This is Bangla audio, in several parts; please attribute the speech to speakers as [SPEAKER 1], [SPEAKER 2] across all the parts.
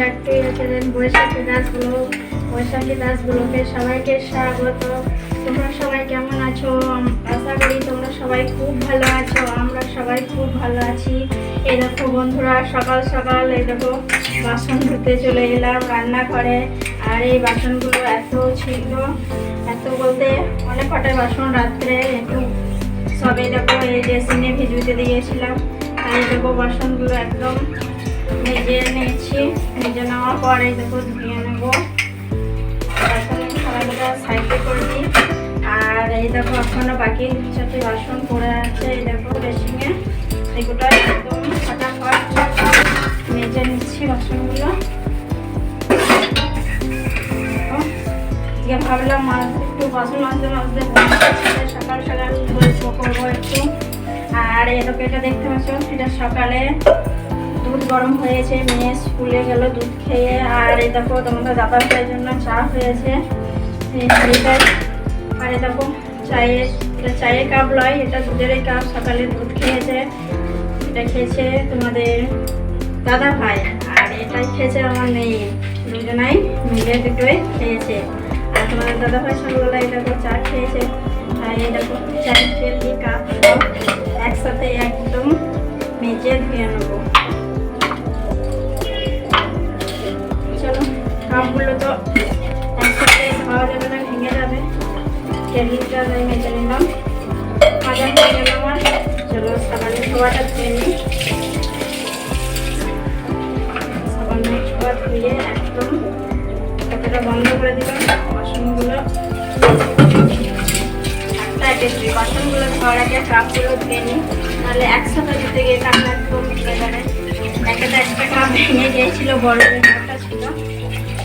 [SPEAKER 1] চ্যানেল বৈশাখী দাসগুলো, বৈশাখী দাসগুলোকে সবাইকে স্বাগত। তোমরা সবাই কেমন আছো? আশা করি তোমরা সবাই খুব ভালো আছো, আমরা সবাই খুব ভালো আছি। এই দেখো বন্ধুরা, সকাল সকাল এই দেখো বাসন ধুতে চলে এলাম রান্না করে আর এই বাসনগুলো এত ছিল, এত বলতে অনেক কটায় বাসন রাত্রে, একটু সবে দেখো এই ড্রেসিংয়ে ভিজুতে দিয়েছিলাম এই দেখো বাসনগুলো একদম ভেজে নিয়েছি, ভেজে নেওয়ার পরে দেখো ধুয়ে নেব। বাসন থালাগুলো সাইডে করে আর এই দেখো এখনও বাকি সাথে বাসন পড়ে আছে, এই দেখো ড্রেসিংয়ে এগুলো মেজে নিচ্ছি বাসনগুলো। আজকে ভাবলাম মাছ একটু বাসন মাজতে মাজতে সকাল সকাল গল্প করব একটু। আর এটাকে এটা দেখতে পাচ্ছ, এটা সকালে দুধ গরম হয়েছে, মেয়ে স্কুলে গেল দুধ খেয়ে, আর এই দেখো তোমাদের দাদা ভাইয়ের জন্য চা হয়েছে। আর দেখো চায়ের, এটা চায়ের কাপ লয়, এটা দুধেরই কাপ, সকালে দুধ খেয়েছে, এটা খেয়েছে তোমাদের দাদা ভাই, আর এটাই খেয়েছে আমার মেয়ে। দুজনাই মিলে দুটোই খেয়েছে। আর তোমাদের দাদা ভাই সকালবেলা এটা চা খেয়েছে, আর এই দেখো চায়ের তেল কাপ একসাথে একদম মেজে ধুয়ে নেব। কাপগুলো তো একসাথে ধোয়া যাবে না, ভেঙে যাবে। টেবিলটা আমি মেজে নিলাম। মাজা হয়ে গেল আমার। চলো সাবানে ধোয়াটা ধুয়ে নিই। সাবানে ধোয়া ধুয়ে একদম কতটা বন্ধ করে দিলাম। বাসনগুলো বাসনগুলো ধোয়ার আগে কাপগুলো ধুয়ে নিই। নাহলে একসাথে দিতে গিয়ে কাপটা একদম ভেঙে যাবে। একটা একটা কাপ ভেঙে গিয়েছিল বড়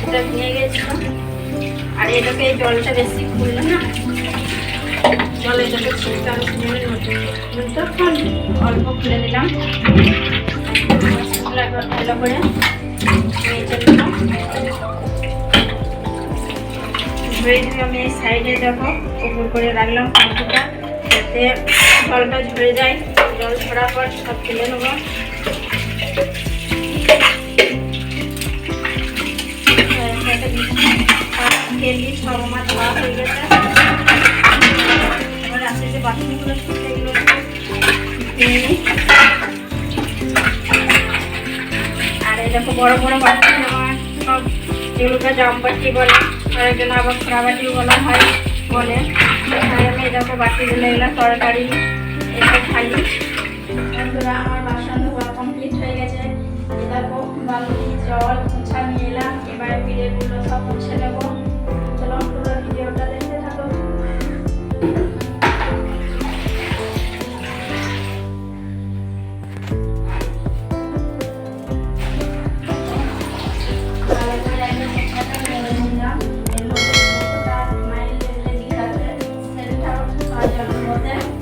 [SPEAKER 1] সেটা ভেঙে গিয়েছিল আর এটাকে জলটা বেশি খুললে না, জল এটাকে ছিলতে আমি তখন অল্প খুলে দিলাম ভালো করে ধুয়ে ধুয়ে আমি সাইডে দেখো উপর করে রাখলাম কাপটা যাতে জলটা ঝরে যায়। জল ঝরার পর সব তুলে নেব। তেলি সব আমার ধোয়া হয়ে গেছে। এবার রাতে যে বাসনগুলো শুকিয়ে আর এই দেখো, বড় বড় বাটি আমার, সব যেগুলোকে জামবাটি বলে আর একজন আবার খোড়াবাটিও বলা হয়, বলে। তাই আমি দেখো বাটিগুলো এগুলো তরকারি, এসব বন্ধুরা, আমার বাসন ধোয়া কমপ্লিট হয়ে গেছে। দেখো, বালতি, জল 네.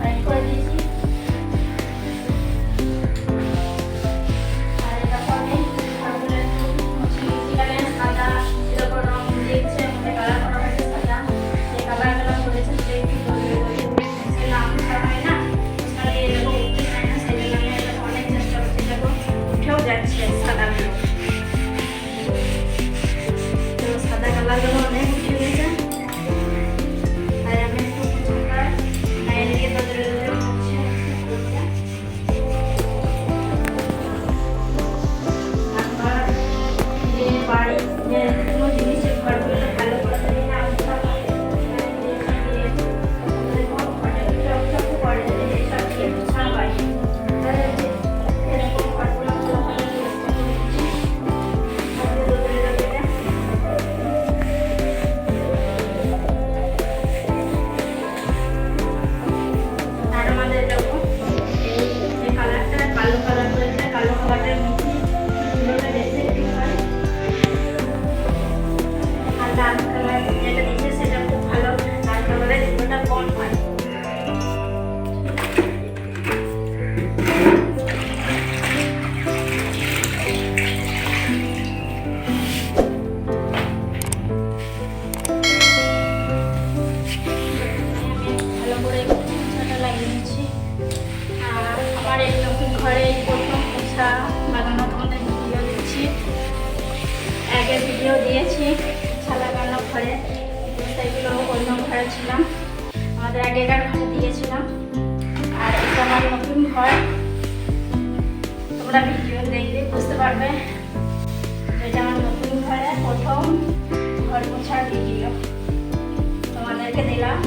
[SPEAKER 1] অন্য ঘরে ছিলাম আমাদের আগেকার ঘরে দিয়েছিলাম। আর এটা আমার নতুন ঘর। তোমরা ভিডিও দেখলে বুঝতে পারবে এটা আমার নতুন ঘরে প্রথম ঘর মোছার ভিডিও। তোমাদেরকে দিলাম।